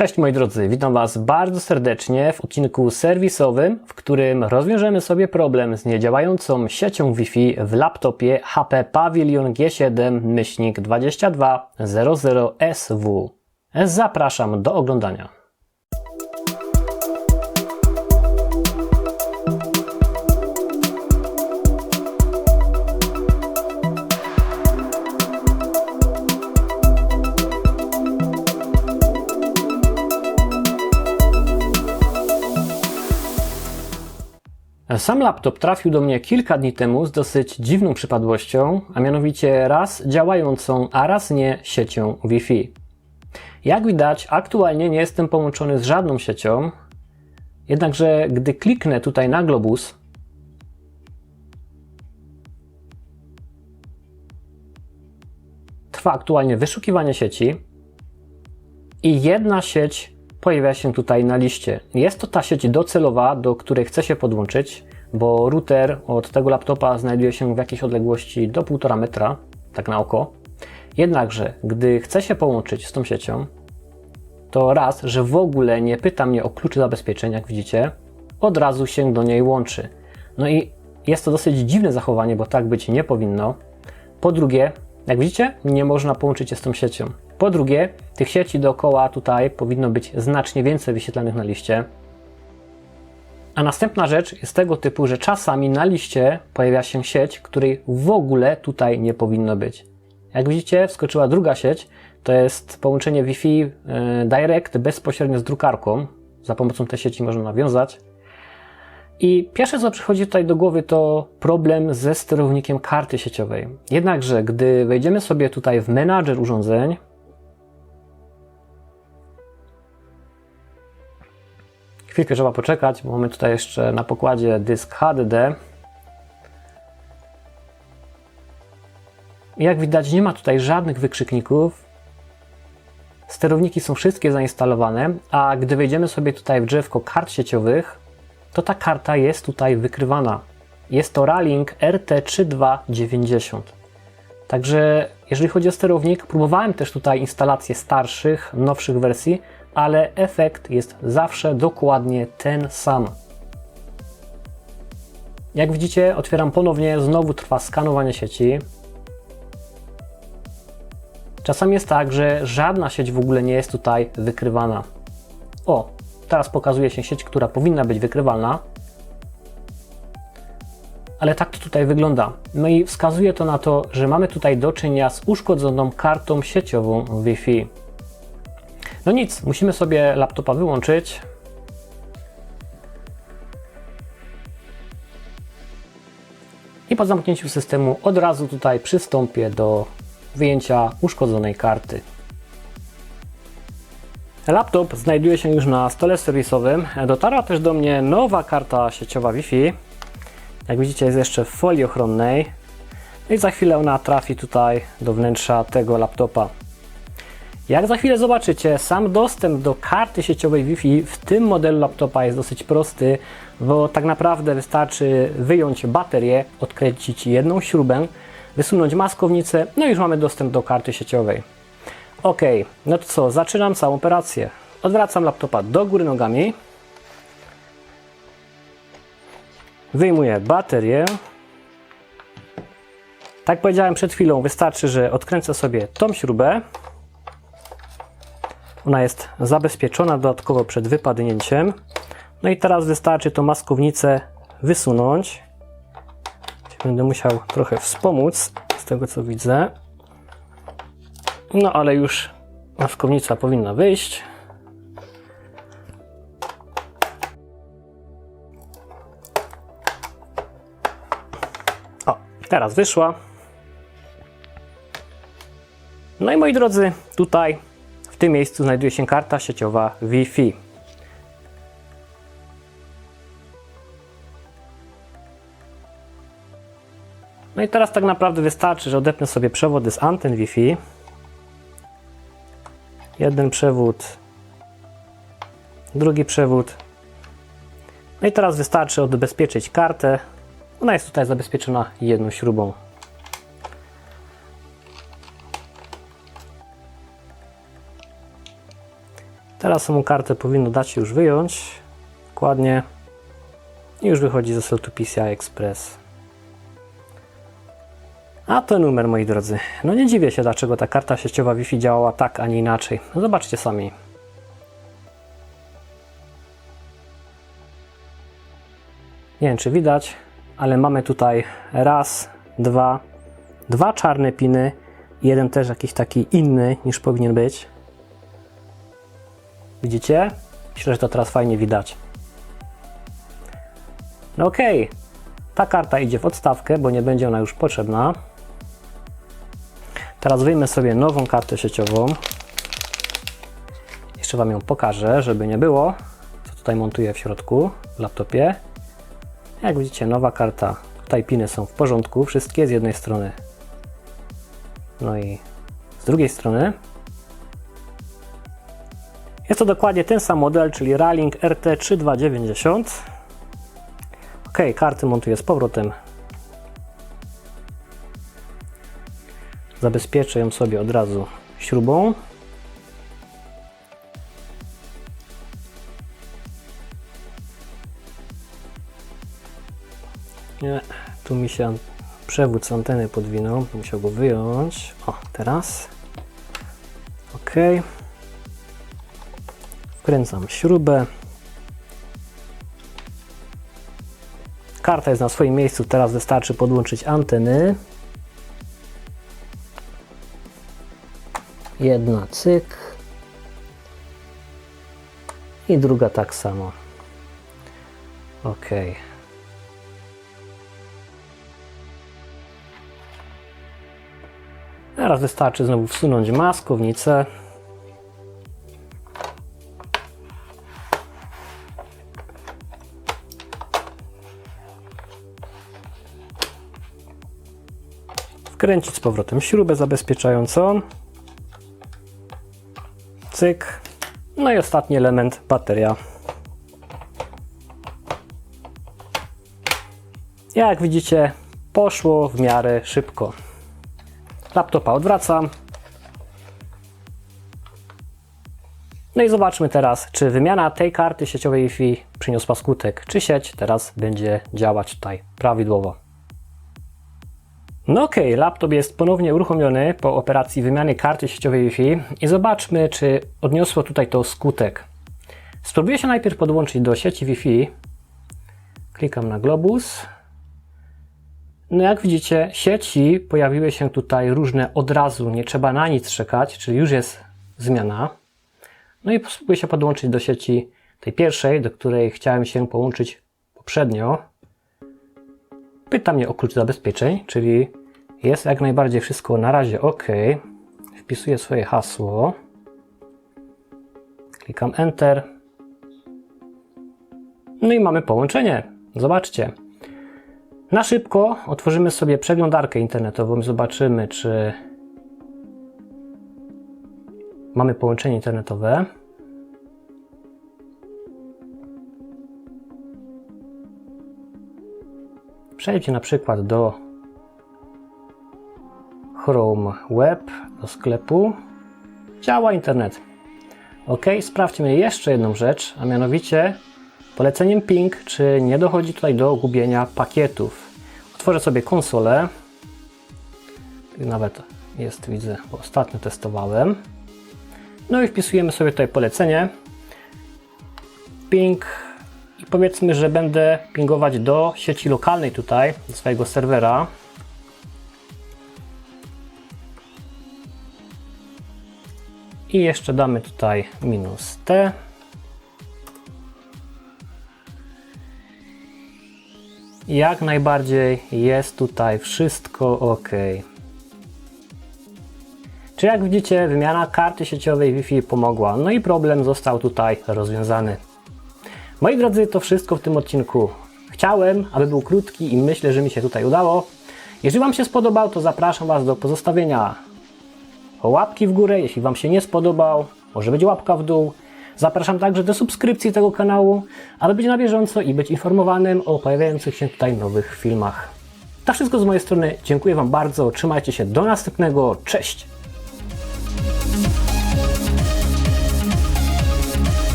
Cześć moi drodzy, witam Was bardzo serdecznie w odcinku serwisowym, w którym rozwiążemy sobie problem z niedziałającą siecią Wi-Fi w laptopie HP Pavilion G7-2200SW. Zapraszam do oglądania. Sam laptop trafił do mnie kilka dni temu z dosyć dziwną przypadłością, a mianowicie raz działającą, a raz nie siecią Wi-Fi. Jak widać, aktualnie nie jestem połączony z żadną siecią, jednakże gdy kliknę tutaj na globus, trwa aktualnie wyszukiwanie sieci i jedna sieć pojawia się tutaj na liście. Jest to ta sieć docelowa, do której chcę się podłączyć, bo router od tego laptopa znajduje się w jakiejś odległości do 1,5 metra, tak na oko. Jednakże, gdy chcę się połączyć z tą siecią, to raz, że w ogóle nie pyta mnie o klucze zabezpieczeń, jak widzicie, od razu się do niej łączy. No i jest to dosyć dziwne zachowanie, bo tak być nie powinno. Po drugie, jak widzicie, nie można połączyć się z tą siecią. Po drugie, tych sieci dookoła tutaj powinno być znacznie więcej wyświetlanych na liście. A następna rzecz jest tego typu, że czasami na liście pojawia się sieć, której w ogóle tutaj nie powinno być. Jak widzicie, wskoczyła druga sieć, to jest połączenie Wi-Fi e, Direct bezpośrednio z drukarką. Za pomocą tej sieci można nawiązać. I pierwsze, co przychodzi tutaj do głowy, to problem ze sterownikiem karty sieciowej. Jednakże, gdy wejdziemy sobie tutaj w menadżer urządzeń, chwilkę trzeba poczekać, bo mamy tutaj jeszcze na pokładzie dysk HDD. Jak widać, nie ma tutaj żadnych wykrzykników. Sterowniki są wszystkie zainstalowane, a gdy wejdziemy sobie tutaj w drzewko kart sieciowych, to ta karta jest tutaj wykrywana. Jest to Ralink RT3290. Także jeżeli chodzi o sterownik, próbowałem też tutaj instalację starszych, nowszych wersji, ale efekt jest zawsze dokładnie ten sam. Jak widzicie, otwieram ponownie, znowu trwa skanowanie sieci. Czasami jest tak, że żadna sieć w ogóle nie jest tutaj wykrywana. O, teraz pokazuje się sieć, która powinna być wykrywalna. Ale tak to tutaj wygląda. No i wskazuje to na to, że mamy tutaj do czynienia z uszkodzoną kartą sieciową Wi-Fi. No nic, musimy sobie laptopa wyłączyć. I po zamknięciu systemu od razu tutaj przystąpię do wyjęcia uszkodzonej karty. Laptop znajduje się już na stole serwisowym. Dotarła też do mnie nowa karta sieciowa Wi-Fi. Jak widzicie jest jeszcze w folii ochronnej. No I za chwilę ona trafi tutaj do wnętrza tego laptopa. Jak za chwilę zobaczycie, sam dostęp do karty sieciowej Wi-Fi w tym modelu laptopa jest dosyć prosty, bo tak naprawdę wystarczy wyjąć baterię, odkręcić jedną śrubę, wysunąć maskownicę, no i już mamy dostęp do karty sieciowej. Ok, no to co, zaczynam całą operację. Odwracam laptopa do góry nogami. Wyjmuję baterię. Tak powiedziałem przed chwilą, wystarczy, że odkręcę sobie tą śrubę. Ona jest zabezpieczona dodatkowo przed wypadnięciem. No i teraz wystarczy tą maskownicę wysunąć. Będę musiał trochę wspomóc z tego co widzę. No ale już maskownica powinna wyjść. O, teraz wyszła. No i moi drodzy, tutaj tym miejscu znajduje się karta sieciowa Wi-Fi. No i teraz tak naprawdę wystarczy, że odepnę sobie przewody z anten Wi-Fi. Jeden przewód, drugi przewód. No i teraz wystarczy odbezpieczyć kartę. Ona jest tutaj zabezpieczona jedną śrubą. Teraz samą kartę powinno dać się już wyjąć. Dokładnie. I już wychodzi ze slotu PCI Express. A to numer, moi drodzy. No nie dziwię się, dlaczego ta karta sieciowa Wi-Fi działała tak, a nie inaczej. No zobaczcie sami. Nie wiem, czy widać, ale mamy tutaj raz, dwa, dwa czarne piny, jeden też jakiś taki inny niż powinien być. Widzicie? Myślę, że to teraz fajnie widać. No okej, ta karta idzie w odstawkę, bo nie będzie ona już potrzebna. Teraz wyjmę sobie nową kartę sieciową. Jeszcze Wam ją pokażę, żeby nie było, co tutaj montuję w środku w laptopie. Jak widzicie, nowa karta. Tutaj piny są w porządku, wszystkie z jednej strony. No i z drugiej strony. Jest to dokładnie ten sam model, czyli Ralink RT3290. Ok, karty montuję z powrotem. Zabezpieczę ją sobie od razu śrubą. Nie, tu mi się przewód z anteny podwinął, musiał go wyjąć. O, teraz. Ok. Wkręcam śrubę. Karta jest na swoim miejscu, teraz wystarczy podłączyć anteny. Jedna cyk. I druga tak samo. Ok. Teraz wystarczy znowu wsunąć maskownicę. Wkręcić z powrotem śrubę zabezpieczającą. Cyk. No i ostatni element, bateria. Jak widzicie, poszło w miarę szybko. Laptopa odwracam. No i zobaczmy teraz, czy wymiana tej karty sieciowej Wi-Fi przyniosła skutek, czy sieć teraz będzie działać tutaj prawidłowo. No okej, laptop jest ponownie uruchomiony po operacji wymiany karty sieciowej Wi-Fi i zobaczmy, czy odniosło tutaj to skutek. Spróbuję się najpierw podłączyć do sieci Wi-Fi. Klikam na globus. No jak widzicie, sieci pojawiły się tutaj różne od razu, nie trzeba na nic czekać, czyli już jest zmiana. No i spróbuję się podłączyć do sieci tej pierwszej, do której chciałem się połączyć poprzednio. Pyta mnie o klucz zabezpieczeń, czyli jest jak najbardziej wszystko na razie ok. Wpisuję swoje hasło. Klikam Enter. No i mamy połączenie. Zobaczcie. Na szybko otworzymy sobie przeglądarkę internetową i zobaczymy, czy mamy połączenie internetowe. Przejdźcie na przykład do Chrome Web, do sklepu. Działa internet. Ok, sprawdźmy jeszcze jedną rzecz, a mianowicie poleceniem ping, czy nie dochodzi tutaj do gubienia pakietów. Otworzę sobie konsolę. Nawet jest, widzę, bo ostatnio testowałem. No i wpisujemy sobie tutaj polecenie. Ping i powiedzmy, że będę pingować do sieci lokalnej tutaj, do swojego serwera. I jeszcze damy tutaj minus T. Jak najbardziej jest tutaj wszystko ok. Czy jak widzicie, wymiana karty sieciowej Wi-Fi pomogła, no i problem został tutaj rozwiązany. Moi drodzy, to wszystko w tym odcinku. Chciałem, aby był krótki i myślę, że mi się tutaj udało. Jeżeli Wam się spodobał, to zapraszam Was do pozostawienia łapki w górę. Jeśli Wam się nie spodobał, może być łapka w dół. Zapraszam także do subskrypcji tego kanału, aby być na bieżąco i być informowanym o pojawiających się tutaj nowych filmach. To wszystko z mojej strony. Dziękuję Wam bardzo. Trzymajcie się. Do następnego. Cześć!